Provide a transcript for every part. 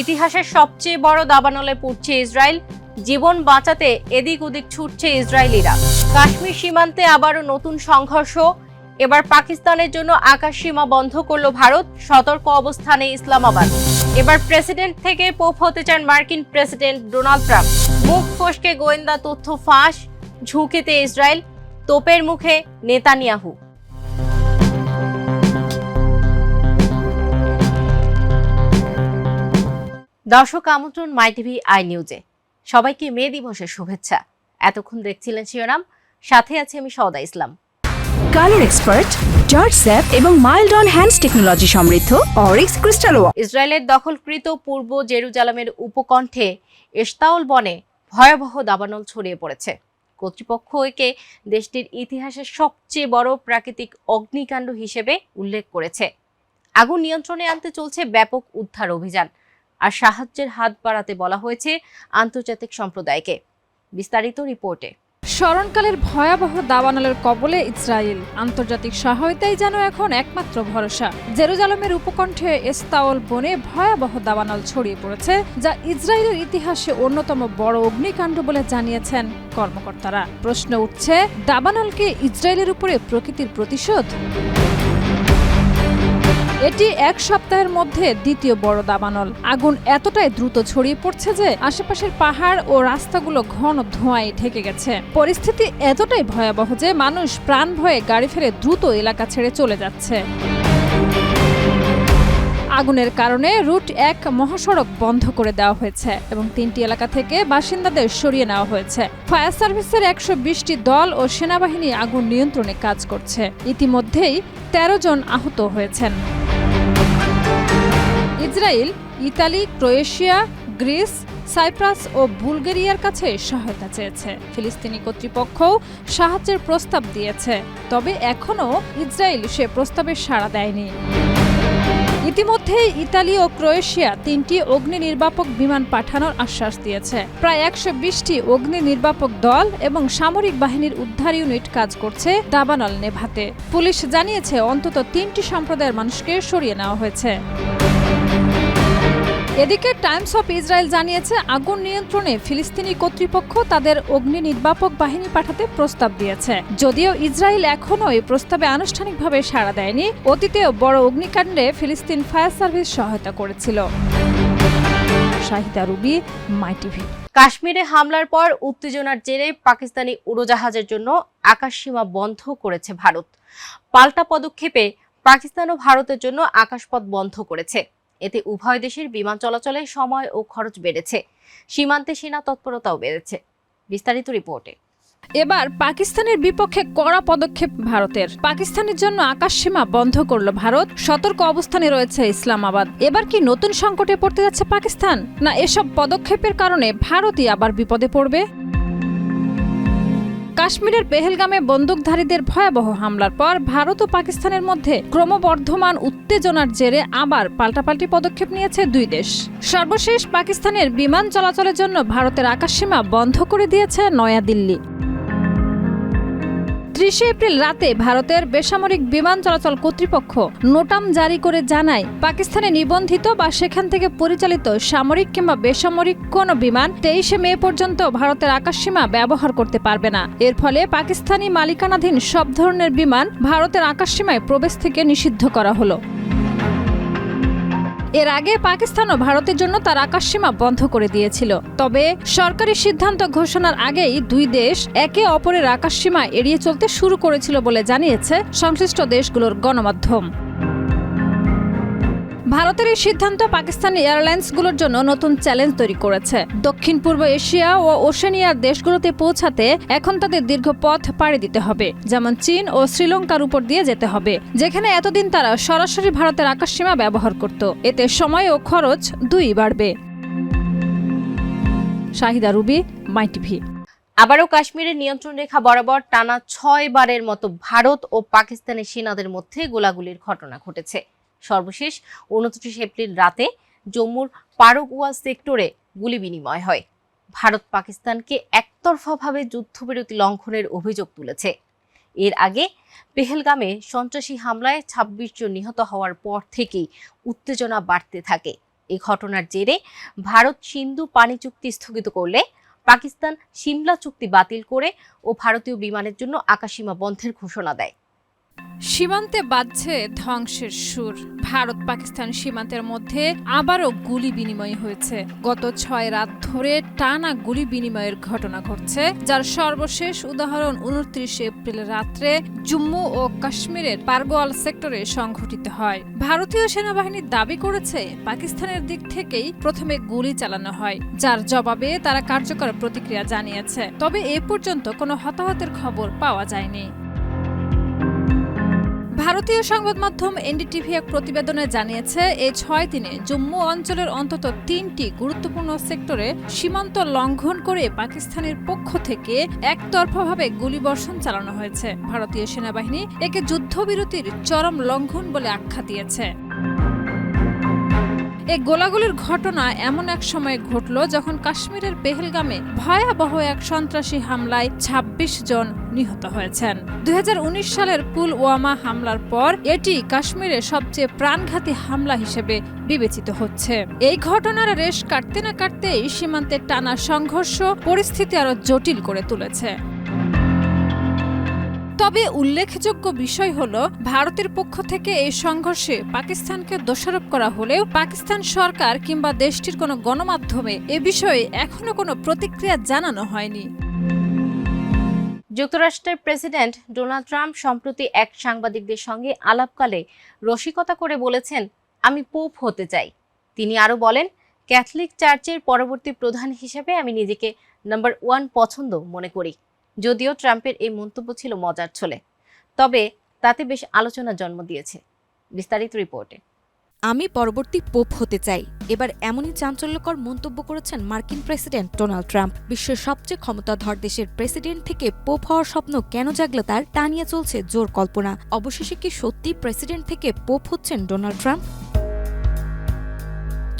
ইতিহাসের সবচেয়ে বড় দাবানলে পড়ছে ইসরায়েল। জীবন বাঁচাতে এদিক ওদিক ছুটছে ইসরায়েলিরা। কাশ্মীর সীমান্তে আবারও নতুন সংঘর্ষ। এবার পাকিস্তানের জন্য আকাশ সীমা বন্ধ করল ভারত। সতর্ক অবস্থানে ইসলামাবাদ। এবার প্রেসিডেন্ট থেকে পোপ হতে চান মার্কিন প্রেসিডেন্ট ডোনাল্ড ট্রাম্প। মুখ ফসকে গোয়েন্দা তথ্য ফাঁস ঝুঁকিতে ইসরায়েল। তোপের মুখে নেতানিয়াহু। দর্শক আমন্ত্রণ মাই টিভি আই নিউজে। সবাইকে মে দিবসের শুভেচ্ছা। এতক্ষণ দেখছিলেন শিরোনাম সাথে আছে আমি Sauda Islam. Colour expert George sap এবং মাইল্ড অন হ্যান্ডস টেকনোলজি সমৃদ্ধ অরিক্স ক্রিস্টাল ইসরায়েলের দখলকৃত পূর্ব জেরুজালামের উপকণ্ঠে এস্তাউল বনে ভয়াবহ দাবানল ছড়িয়ে পড়েছে। কর্তৃপক্ষ একে দেশটির ইতিহাসের সবচেয়ে বড় প্রাকৃতিক অগ্নিকাণ্ড হিসেবে উল্লেখ করেছে। আগুন নিয়ন্ত্রণে আনতে চলছে ব্যাপক উদ্ধার অভিযান। আর সাহায্যের হাত বাড়াতে বলা হয়েছে আন্তর্জাতিক সম্প্রদায়কে। বিস্তারিত রিপোর্টে। স্মরণকালের ভয়াবহ দাবানলের কবলে ইসরায়েল। আন্তর্জাতিক সহায়তাই যেন এখন একমাত্র ভরসা। জেরুজালেমের উপকণ্ঠে এস্তাওল বনে ভয়াবহ দাবানল ছড়িয়ে পড়েছে, যা ইসরায়েলের ইতিহাসে অন্যতম বড় অগ্নিকাণ্ড বলে জানিয়েছেন কর্মকর্তারা। প্রশ্ন উঠছে, দাবানলকে ইসরায়েলের উপরে প্রকৃতির প্রতিশোধ? এটি এক সপ্তাহের মধ্যে দ্বিতীয় বড় দাবানল। আগুন এতটাই দ্রুত ছড়িয়ে পড়ছে যে আশেপাশের পাহাড় ও রাস্তাগুলো ঘন ধোঁয়ায় ঢেকে গেছে। পরিস্থিতি এতটাই ভয়াবহ যে মানুষ প্রাণ ভয়ে গাড়ি ফেলে দ্রুত এলাকা ছেড়ে চলে যাচ্ছে। আগুনের কারণে রুট এক মহাসড়ক বন্ধ করে দেওয়া হয়েছে এবং তিনটি এলাকা থেকে বাসিন্দাদের সরিয়ে নেওয়া হয়েছে। ফায়ার সার্ভিসের একশো বিশটি দল ও সেনাবাহিনী আগুন নিয়ন্ত্রণে কাজ করছে। ইতিমধ্যেই তেরো জন আহত হয়েছেন। Israel Italy, Croatia, Greece, Cyprus ও বুলগেরিয়ার কাছে সহায়তা চেয়েছে। ফিলিস্তিনি কর্তৃপক্ষও সাহায্যের প্রস্তাব দিয়েছে, তবে এখনও ইসরায়েল সে প্রস্তাবে সাড়া দেয়নি। ইতিমধ্যে ইতালি ও ক্রোয়েশিয়া তিনটি অগ্নি নির্বাপক বিমান পাঠানোর আশ্বাস দিয়েছে। প্রায় একশো বিশটি অগ্নি নির্বাপক দল এবং সামরিক বাহিনীর উদ্ধার ইউনিট কাজ করছে দাবানল নেভাতে। পুলিশ জানিয়েছে, অন্তত তিনটি সম্প্রদায়ের মানুষকে সরিয়ে নেওয়া হয়েছে। এদিকে টাইমস অফ ইসরায়েল জানিয়েছে, আগুন নিয়ন্ত্রণে ফিলিস্তিনি কর্তৃপক্ষ তাদের অগ্নি নির্বাপক বাহিনী পাঠাতে প্রস্তাব দিয়েছে। যদিও ইসরায়েল এখনও এই প্রস্তাবে আনুষ্ঠানিকভাবে সাড়া দেয়নি, অতীতেও বড় অগ্নিকাণ্ডে ফিলিস্তিন ফায়ার সার্ভিস সহায়তা করেছিল। Shahida Rubi, My TV. কাশ্মীরে হামলার পর উত্তেজনার জেরে পাকিস্তানি উড়োজাহাজের জন্য আকাশসীমা বন্ধ করেছে ভারত। পাল্টা পদক্ষেপে পাকিস্তান ও ভারতের জন্য আকাশপথ বন্ধ করেছে। এতে উভয় দেশের বিমান চলাচলে সময় ও খরচ বেড়েছে। সীমান্তে সেনা তৎপরতাও বেড়েছে। বিস্তারিত রিপোর্টে। এবার পাকিস্তানের বিপক্ষে কড়া পদক্ষেপ ভারতের। পাকিস্তানের জন্য আকাশ সীমা বন্ধ করল ভারত। সতর্ক অবস্থানে রয়েছে ইসলামাবাদ। এবার কি নতুন সংকটে পড়তে যাচ্ছে পাকিস্তান? না, এসব পদক্ষেপের কারণে ভারতই আবার বিপদে পড়বে? কাশ্মীরের পেহেলগামে বন্দুকধারীদের ভয়াবহ হামলার পর ভারত ও পাকিস্তানের মধ্যে ক্রমবর্ধমান উত্তেজনার জেরে আবার পাল্টাপাল্টি পদক্ষেপ নিয়েছে দুই দেশ। সর্বশেষ পাকিস্তানের বিমান চলাচলের জন্য ভারতের আকাশসীমা বন্ধ করে দিয়েছে নয়াদিল্লি। ত্রিশে এপ্রিল রাতে ভারতের বেসামরিক বিমান চলাচল কর্তৃপক্ষ নোটাম জারি করে জানায়, পাকিস্তানে নিবন্ধিত বা সেখান থেকে পরিচালিত সামরিক কিংবা বেসামরিক কোনো বিমান তেইশে মে পর্যন্ত ভারতের আকাশসীমা ব্যবহার করতে পারবে না। এর ফলে পাকিস্তানি মালিকানাধীন সব ধরনের বিমান ভারতের আকাশসীমায় প্রবেশ থেকে নিষিদ্ধ করা হলো। এর আগে পাকিস্তান ও ভারতের জন্য তার আকাশসীমা বন্ধ করে দিয়েছিল। তবে সরকারি সিদ্ধান্ত ঘোষণার আগেই দুই দেশ একে অপরের আকাশসীমা এড়িয়ে চলতে শুরু করেছিল বলে জানিয়েছে সংশ্লিষ্ট দেশগুলোর গণমাধ্যম। ভারতের এই সিদ্ধান্ত পাকিস্তানি এয়ারলাইন্সগুলোর জন্য নতুন চ্যালেঞ্জ তৈরি করেছে। দক্ষিণ পূর্ব এশিয়া ও ওশেনিয়ার দেশগুলোতে পৌঁছাতে এখন তাদের দীর্ঘ পথ পাড়ি দিতে হবে, যেমন চীন ও শ্রীলঙ্কার উপর দিয়ে যেতে হবে, যেখানে এতদিন তারা সরাসরি ভারতের আকাশসীমা ব্যবহার করত। এতে সময় ও খরচ দুই বাড়বে। Shahida Rubi, My TV. আবারও কাশ্মীরের নিয়ন্ত্রণ রেখা বরাবর টানা ছয় বারের মতো ভারত ও পাকিস্তানের সেনাদের মধ্যে গোলাগুলির ঘটনা ঘটেছে। সর্বশেষ উনত্রিশ এপ্রিল রাতে জম্মুর পারগুয়া সেক্টরে গুলি বিনিময় হয়। ভারত পাকিস্তানকে একতরফাভাবে যুদ্ধবিরতি লঙ্ঘনের অভিযোগ তুলেছে। এর আগে পেহেলগামে সন্ত্রাসী হামলায় ২৬ জন নিহত হওয়ার পর থেকেই উত্তেজনা বাড়তে থাকে। এই ঘটনার জেরে ভারত সিন্ধু পানি চুক্তি স্থগিত করলে পাকিস্তান সিমলা চুক্তি বাতিল করে ও ভারতীয় বিমানের জন্য আকাশসীমা বন্ধের ঘোষণা দেয়। সীমান্তে বাজছে ধ্বংসের সুর। ভারত পাকিস্তান সীমান্তের মধ্যে আবারও গুলি বিনিময় হয়েছে। গত ছয় রাত ধরে টানা গুলি বিনিময়ের ঘটনা ঘটছে, যার সর্বশেষ উদাহরণ উনত্রিশে এপ্রিল রাত্রে জম্মু ও কাশ্মীরের পারগোয়াল সেক্টরে সংঘটিত হয়। ভারতীয় সেনাবাহিনী দাবি করেছে, পাকিস্তানের দিক থেকেই প্রথমে গুলি চালানো হয়, যার জবাবে তারা কার্যকর প্রতিক্রিয়া জানিয়েছে। তবে এ পর্যন্ত কোনো হতাহতের খবর পাওয়া যায়নি। ভারতীয় সংবাদ মাধ্যম এনডিটিভি এক প্রতিবেদনে জানিয়েছে এই ছয় দিনে জম্মু অঞ্চলের অন্তত তিনটি গুরুত্বপূর্ণ সেক্টরে সীমান্ত লঙ্ঘন করে পাকিস্তানের পক্ষ থেকে একতরফাভাবে গুলিবর্ষণ চালানো হয়েছে। ভারতীয় সেনাবাহিনী একে যুদ্ধবিরতির চরম লঙ্ঘন বলে আখ্যা দিয়েছে। এই গোলাগুলির ঘটনা এমন এক সময় ঘটল যখন কাশ্মীরের পেহেলগামে ভয়াবহ এক সন্ত্রাসী হামলায় ২৬ জন নিহত হয়েছেন। দুই হাজার উনিশ সালের পুলওয়ামা হামলার পর এটি কাশ্মীরের সবচেয়ে প্রাণঘাতী হামলা হিসেবে বিবেচিত হচ্ছে। এই ঘটনার রেশ কাটতে না কাটতেই সীমান্তের টানা সংঘর্ষ পরিস্থিতি আরও জটিল করে তুলেছে। তবে উল্লেখযোগ্য বিষয় হল, ভারতের পক্ষ থেকে এই সংঘর্ষে পাকিস্তানকে দোষারোপ করা হলেও পাকিস্তান সরকার কিংবা দেশটির কোনো গণমাধ্যমে এ বিষয়ে এখনও কোনো প্রতিক্রিয়া জানানো হয়নি। যুক্তরাষ্ট্রের প্রেসিডেন্ট ডোনাল্ড ট্রাম্প সম্প্রতি এক সাংবাদিকদের সঙ্গে আলাপকালে রসিকতা করে বলেছেন, আমি পোপ হতে চাই। তিনি আরও বলেন, ক্যাথলিক চার্চের পরবর্তী প্রধান হিসেবে আমি নিজেকে নাম্বার ওয়ান পছন্দ মনে করি। যদিও ট্রাম্পের এই মন্তব্য ছিল মজার ছলে। তবে তাতে বেশ আলোচনার জন্ম দিয়েছে। বিস্তারিত রিপোর্টে। আমি পরবর্তী পোপ হতে চাই। এবার এমনই চাঞ্চল্যকর মন্তব্য করেছেন মার্কিন প্রেসিডেন্ট ডোনাল্ড ট্রাম্প। বিশ্বের সবচেয়ে ক্ষমতাধর দেশের প্রেসিডেন্ট থেকে পোপ হওয়ার স্বপ্ন কেন জাগলো তার তা নিয়ে চলছে জোর কল্পনা। অবশেষে কি সত্যি প্রেসিডেন্ট থেকে পোপ হচ্ছেন ডোনাল্ড ট্রাম্প?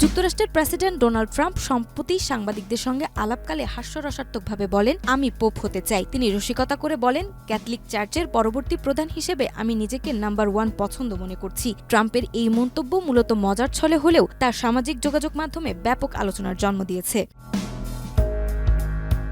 যুক্তরাষ্ট্রের প্রেসিডেন্ট ডোনাল্ড ট্রাম্প সম্প্রতি সাংবাদিকদের সঙ্গে আলাপকালে হাস্যরসাত্মকভাবে বলেন, আমি পোপ হতে চাই। তিনি রসিকতা করে বলেন, ক্যাথলিক চার্চের পরবর্তী প্রধান হিসেবে আমি নিজেকে নাম্বার ওয়ান পছন্দ মনে করছি। ট্রাম্পের এই মন্তব্য মূলত মজার ছলে হলেও তার সামাজিক যোগাযোগ মাধ্যমে ব্যাপক আলোচনার জন্ম দিয়েছে।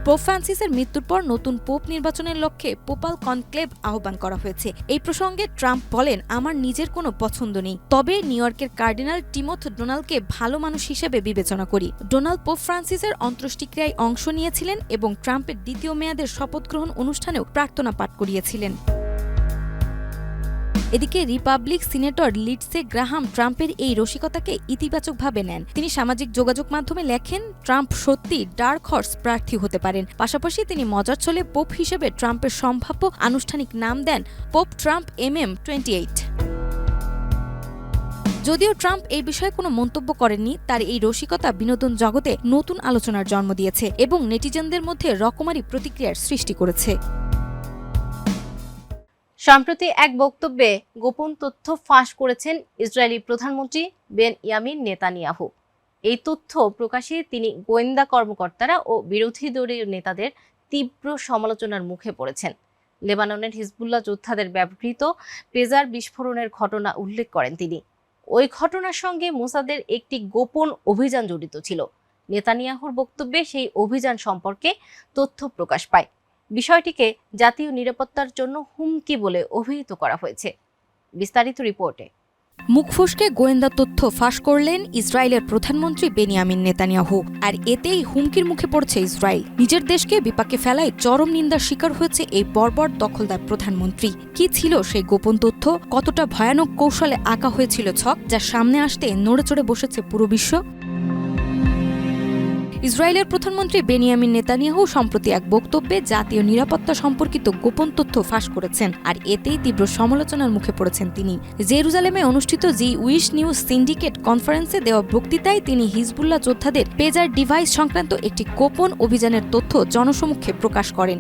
পোপ ফ্রান্সিসের মৃত্যুর পর নতুন পোপ নির্বাচনের লক্ষ্যে পোপাল কনক্লেভ আহ্বান করা হয়েছে। এই প্রসঙ্গে ট্রাম্প বলেন, আমার নিজের কোনো পছন্দ নেই। তবে নিউ ইয়র্কের কার্ডিনাল টিমোথ ডোনাল্ডকে ভালো মানুষ হিসেবে বিবেচনা করি। ডোনাল্ড পোপ ফ্রান্সিসের অন্ত্যেষ্টিক্রিয়ায় অংশ নিয়েছিলেন এবং ট্রাম্পের দ্বিতীয় মেয়াদের শপথ গ্রহণ অনুষ্ঠানেও প্রার্থনা পাঠ করিয়েছিলেন। এদিকে রিপাবলিক সিনেটর লিডসে গ্রাহাম ট্রাম্পের এই রসিকতাকে ইতিবাচকভাবে নেন। তিনি সামাজিক যোগাযোগ মাধ্যমে লেখেন, ট্রাম্প সত্যি ডার্ক হর্স প্রার্থী হতে পারেন। পাশাপাশি তিনি মজার ছলে পোপ হিসেবে ট্রাম্পের সম্ভাব্য আনুষ্ঠানিক নাম দেন pope Trump M M twenty eight. যদিও ট্রাম্প এই বিষয়ে কোনো মন্তব্য করেননি, তার এই রসিকতা বিনোদন জগতে নতুন আলোচনার জন্ম দিয়েছে এবং নেটিজেনদের মধ্যে রকমারি প্রতিক্রিয়ার সৃষ্টি করেছে। সম্প্রতি এক বক্তব্যে গোপন তথ্য ফাঁস করেছেন ইসরায়েলি প্রধানমন্ত্রী বেন ইয়ামিন নেতানিয়াহু। এই তথ্য প্রকাশে তিনি গোয়েন্দা কর্মকর্তারা ও বিরোধী দলীয় নেতাদের তীব্র সমালোচনার মুখে পড়েছেন। লেবাননের হিজবুল্লাহ যোদ্ধাদের ব্যবহৃত পেজার বিস্ফোরণের ঘটনা উল্লেখ করেন তিনি। ওই ঘটনার সঙ্গে মোসাদের একটি গোপন অভিযান জড়িত ছিল। নেতানিয়াহুর বক্তব্যে সেই অভিযান সম্পর্কে তথ্য প্রকাশ পায়। বিষয়টিকে জাতীয় নিরাপত্তার জন্য হুমকি বলে অভিহিত করা হয়েছে। বিস্তারিত রিপোর্টে। মুখ ফুসকে গোয়েন্দা তথ্য ফাঁস করলেন ইসরায়েলের প্রধানমন্ত্রী বেনিয়ামিন নেতানিয়াহু। আর এতেই হুমকির মুখে পড়ছে ইসরায়েল। নিজের দেশকে বিপাকে ফেলায় চরম নিন্দার শিকার হয়েছে এই বর্বর দখলদার প্রধানমন্ত্রী। কি ছিল সেই গোপন তথ্য? কতটা ভয়ানক কৌশলে আঁকা হয়েছিল ছক? যা সামনে আসতে নড়ে চড়ে বসেছে পুরো বিশ্ব? ইসরায়েলের প্রধানমন্ত্রী বেনিয়ামিন নেতানিয়াহু সম্প্রতি এক বক্তব্যে জাতীয় নিরাপত্তা সম্পর্কিত গোপন তথ্য ফাঁস করেছেন, আর এতেই তীব্র সমালোচনার মুখে পড়েছেন তিনি। জেরুজালেমে অনুষ্ঠিত জি উইশ নিউজ সিন্ডিকেট কনফারেন্সে দেওয়া বক্তৃতায় তিনি হিজবুল্লাহ যোদ্ধাদের পেজার ডিভাইস সংক্রান্ত একটি গোপন অভিযানের তথ্য জনসমক্ষে প্রকাশ করেন।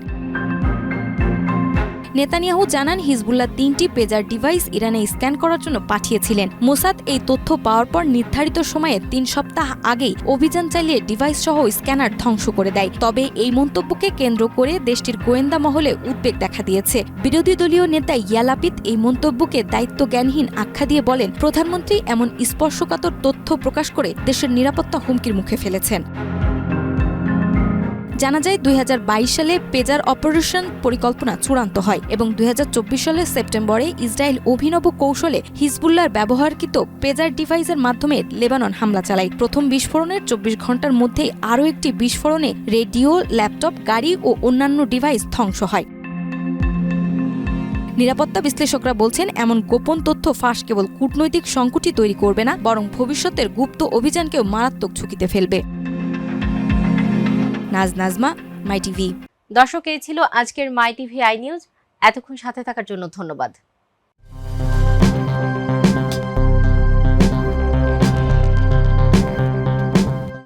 নেতানিয়াহু জানান, হিজবুল্লাহ তিনটি পেজার ডিভাইস ইরানে স্ক্যান করার জন্য পাঠিয়েছিলেন। মোসাদ এই তথ্য পাওয়ার পর নির্ধারিত সময়ে তিন সপ্তাহ আগেই অভিযান চালিয়ে ডিভাইস সহ স্ক্যানার ধ্বংস করে দেয়। তবে এই মন্তব্যকে কেন্দ্র করে দেশটির গোয়েন্দা মহলে উদ্বেগ দেখা দিয়েছে। বিরোধী দলীয় নেতা ইয়ালাপিত এই মন্তব্যকে দায়িত্ব জ্ঞানহীন আখ্যা দিয়ে বলেন, প্রধানমন্ত্রী এমন স্পর্শকাতর তথ্য প্রকাশ করে দেশের নিরাপত্তা হুমকির মুখে ফেলেছেন। জানা যায় দুই হাজার বাইশ সালে পেজার অপারেশন পরিকল্পনা চূড়ান্ত হয় এবং দুই হাজার চব্বিশ সালের সেপ্টেম্বরে ইসরায়েল অভিনব কৌশলে হিজবুল্লার ব্যবহারকৃত পেজার ডিভাইসের মাধ্যমে লেবানন হামলা চালায়। প্রথম বিস্ফোরণের চব্বিশ ঘণ্টার মধ্যেই আরও একটি বিস্ফোরণে রেডিও, ল্যাপটপ, গাড়ি ও অন্যান্য ডিভাইস ধ্বংস হয়। নিরাপত্তা বিশ্লেষকরা বলছেন, এমন গোপন তথ্য ফাঁস কেবল কূটনৈতিক সংকটই তৈরি করবে না, বরং ভবিষ্যতের গুপ্ত অভিযানকেও মারাত্মক ঝুঁকিতে ফেলবে। Naz Nazma, My TV. দর্শক, এই ছিল আজকের মাই টিভি আই নিউজ। এতক্ষণ সাথে থাকার জন্য ধন্যবাদ।